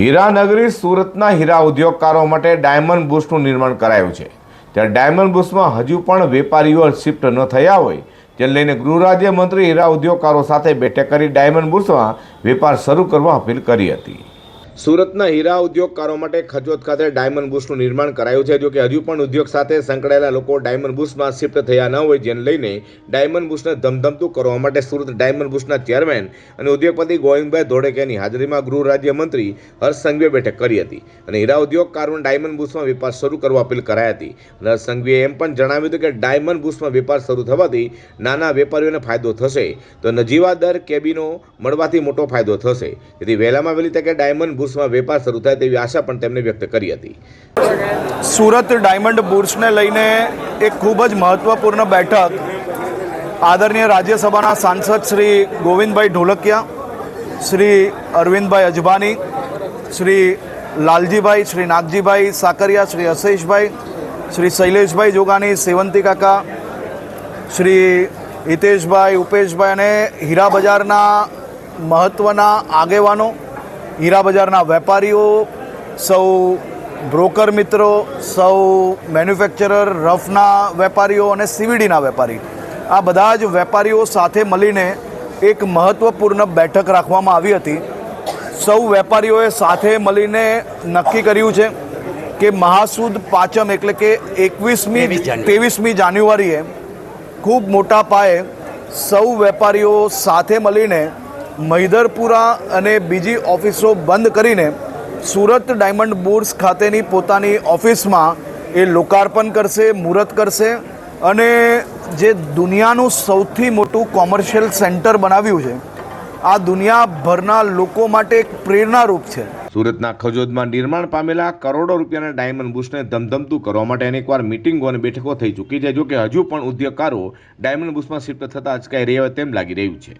હીરાનગરી સુરતના હીરા ઉદ્યોગકારો માટે ડાયમંડ બુશનું નિર્માણ કરાયું છે. ત્યારે ડાયમંડ બુશમાં હજુ પણ વેપારીઓ શિફ્ટ ન થયા હોય તેને લઈને ગૃહ રાજ્યમંત્રી હીરા ઉદ્યોગકારો સાથે બેઠક કરી ડાયમંડ બુશમાં વેપાર શરૂ કરવા અપીલ કરી હતી. સુરતના હીરા ઉદ્યોગકારો માટે ખજોત ખાતે ડાયમંડ બુશનું નિર્માણ કરાયું છે. જોકે હજુ પણ ઉદ્યોગ સાથે સંકળાયેલા લોકો ડાયમંડ બુશમાં શિફ્ટ થયા ન હોય જેને લઈને ડાયમંડ બુશને ધમધમતું કરવા માટે સુરત ડાયમંડ બુશના ચેરમેન અને ઉદ્યોગપતિ ગોવિંદભાઈ ધોળેકિયાની હાજરીમાં ગૃહ રાજ્યમંત્રી હર્ષ સંઘવીએ બેઠક કરી હતી અને હીરા ઉદ્યોગકારોને ડાયમંડ બુશમાં વેપાર શરૂ કરવા અપીલ કરાઈ હતી. અને હર્ષ સંઘવીએ એમ પણ જણાવ્યું હતું કે ડાયમંડ બુશમાં વેપાર શરૂ થવાથી નાના વેપારીઓને ફાયદો થશે. તો નજીવા દર કેબિનો મળવાથી મોટો ફાયદો થશે. તેથી વહેલામાં વહેલી તકે ડાયમંડ બુશમાં વેપાર શરૂ થાય તેવી આશા પણ તેમણે વ્યક્ત કરી હતી. સુરત ડાયમંડ બુર્સને લઈને એક ખૂબ જ મહત્ત્વપૂર્ણ બેઠક આદરણીય રાજ્યસભાના સાંસદ શ્રી ગોવિંદભાઈ ઢોલકિયા, શ્રી અરવિંદભાઈ અજબાની, શ્રી લાલજીભાઈ, શ્રી નાગજીભાઈ સાકરિયા, શ્રી અશેષભાઈ, શ્રી શૈલેષભાઈ જોગાની સેવંતી કાકા, શ્રી હિતેશભાઈ, ઉપેશભાઈ અને હીરા બજારના મહત્ત્વના આગેવાનો હીરા બજારના વેપારીઓ સૌ બ્રોકર મિત્રો સૌ મેન્યુફેક્ચરર રફના વેપારીઓ અને સીવીડીના વેપારી. આ બધા જ વેપારીઓ સાથે મળીને એક મહત્ત્વપૂર્ણ બેઠક રાખવામાં આવી હતી. સૌ વેપારીઓએ સાથે મળીને નક્કી કર્યું છે કે મહાસુદ પાંચમ એટલે કે એકવીસમી ત્રેવીસમી જાન્યુઆરીએ ખૂબ મોટા પાયે સૌ વેપારીઓ સાથે મળીને મહિધરપુરા અને બીજી ઓફિસો બંધ કરીને સુરત ડાયમંડ બુર્સ ખાતેની પોતાની ઓફિસમાં એ લોકાર્પણ કરશે, મુહૂર્ત કરશે અને જે દુનિયાનું સૌથી મોટું કોમર્શિયલ સેન્ટર બનાવ્યું છે, આ દુનિયાભરના લોકો માટે એક પ્રેરણારૂપ છે. સુરતના ખજોદમાં નિર્માણ પામેલા કરોડો રૂપિયાના ડાયમંડ બુશને ધમધમતું કરવા માટે અનેકવાર મિટિંગો અને બેઠકો થઈ ચૂકી છે. જો કે હજુ પણ ઉદ્યોગકારો ડાયમંડ બુશમાં શિફ્ટ થતા અચકાઈ રહ્યા હોય તેમ લાગી રહ્યું છે.